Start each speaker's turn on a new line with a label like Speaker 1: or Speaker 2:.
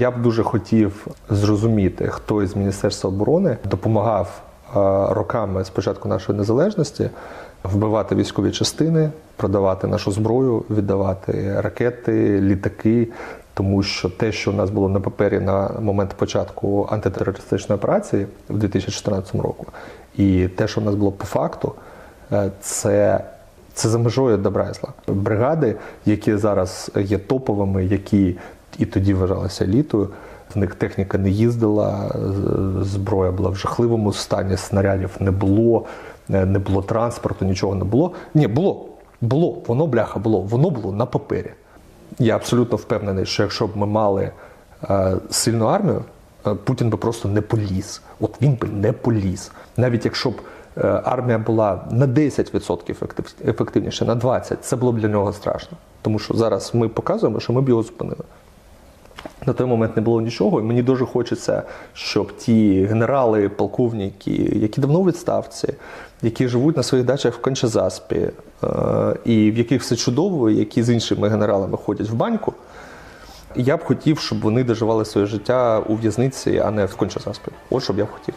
Speaker 1: Я б дуже хотів зрозуміти, хто із Міністерства оборони допомагав е, роками з початку нашої незалежності вбивати військові частини, продавати нашу зброю, віддавати ракети, літаки. Тому що те, що у нас було на папері на момент початку антитерористичної операції в 2014 року, і те, що в нас було по факту, е, це це за межою добра і зла. Бригади, які зараз є топовими, які і тоді вважалися елітою, в них техніка не їздила, зброя була в жахливому стані, снарядів не було, е, не було транспорту, нічого не було. Ні, було, було, воно бляха було, воно було на папері. Я абсолютно впевнений, що якщо б ми мали е, сильну армію, е, Путін би просто не поліз. От він би не поліз. Навіть якщо б армія була на 10% ефектив- ефективніша, на 20%, це було б для нього страшно. Тому що зараз ми показуємо, що ми б його зупинили. На той момент не було нічого, і мені дуже хочеться, щоб ті генерали, полковники, які давно відставці, які живуть на своїх дачах в Кончазаспі, е, і в яких все чудово, які з іншими генералами ходять в баньку. Я б хотів, щоб вони доживали своє життя у в'язниці, а не в Кончазаспі. От що б я б хотів.